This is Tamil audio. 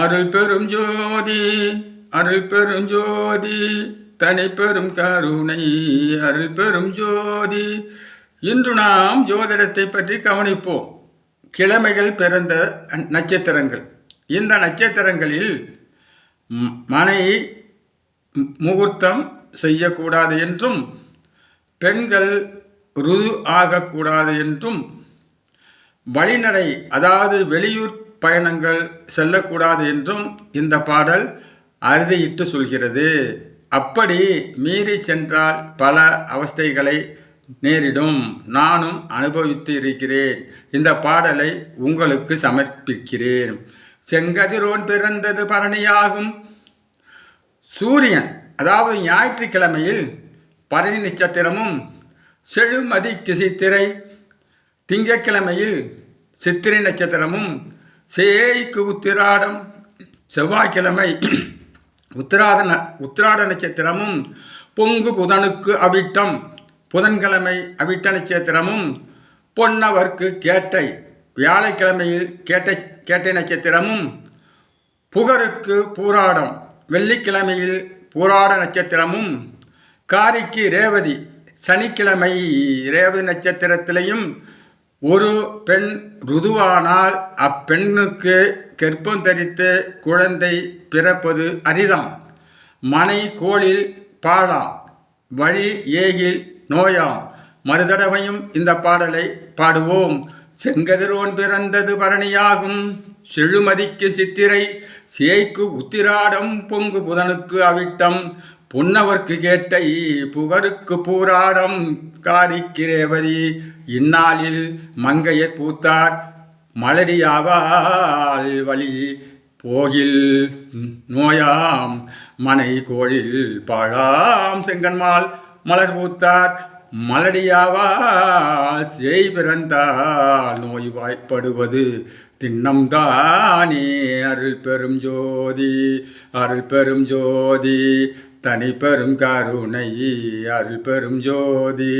அருள் பெரும் ஜோதி அருள் பெரும் ஜோதி தனி பெரும் கருணை. அருள் பெரும் ஜோதி இன்று நாம் ஜோதிடத்தை பற்றி கவனிப்போம். கிழமைகள் பிறந்த நட்சத்திரங்கள். இந்த நட்சத்திரங்களில் மனை முகூர்த்தம் செய்யக்கூடாது என்றும் பெண்கள் ருது ஆகக்கூடாது என்றும் வழிநடை அதாவது வெளியூர் பயணங்கள் செல்லக்கூடாது என்றும் இந்த பாடல் அறுதியிட்டு சொல்கிறது. அப்படி மீறி சென்றால் பல அவஸ்தைகளை நேரிடும். நானும் அனுபவித்து இருக்கிறேன். இந்த பாடலை உங்களுக்கு சமர்ப்பிக்கிறேன். செங்கதிரோன் பிறந்தது பரணியாகும். சூரியன் அதாவது ஞாயிற்றுக்கிழமையில் பரணி நட்சத்திரமும் செழுமதி கிசித்திரை திங்கட்கிழமையில் சித்திரை நட்சத்திரமும் சேய்க்கு உத்திராடம் செவ்வாய்க்கிழமை உத்திராத ந- உத்திராட நட்சத்திரமும் பொங்கு புதனுக்கு அவிட்டம் புதன்கிழமை அவிட்ட நட்சத்திரமும் பொன்னவர்க்கு கேட்டை வியாழக்கிழமையில் கேட்டை கேட்டை நட்சத்திரமும் புகருக்கு பூராடம் வெள்ளிக்கிழமையில் பூராட நட்சத்திரமும் காரிக்கு ரேவதி சனிக்கிழமை ரேவதி நட்சத்திரத்திலையும் ஒரு பெண் ருதுவானால் அப்பெண்ணுக்கு கர்ப்பம் தரித்து குழந்தை பிறப்பது அரிதாம். மனை கோளில் பாழாம். வழி ஏகில் நோயாம். மறுதடவையும் இந்த பாடலை பாடுவோம். செங்கதிரோன் பிறந்தது பரணியாகும். செழுமதிக்கு சித்திரை சேய்க்கு உத்திராடம் பொங்கு புதனுக்கு அவிட்டம். புன்னவர்க்கு கேட்டை புகருக்கு பூராடம் காரிக்கிறேவதி. இந்நாளில் மங்கையர் பூத்தார் மலடியாவால் வழி. போகில் நோயாம் மனை கோழில் பாழாம் செங்கன்மால் மலர் பூத்தார் மலடியாவால் செய் பிறந்தால் நோய் வாய்ப்படுவது திண்ணம்தானே அருள் பெரும் ஜோதி அருள் பெரும் ஜோதி. தனி பெரும் கருணை அருள் பெரும் ஜோதி.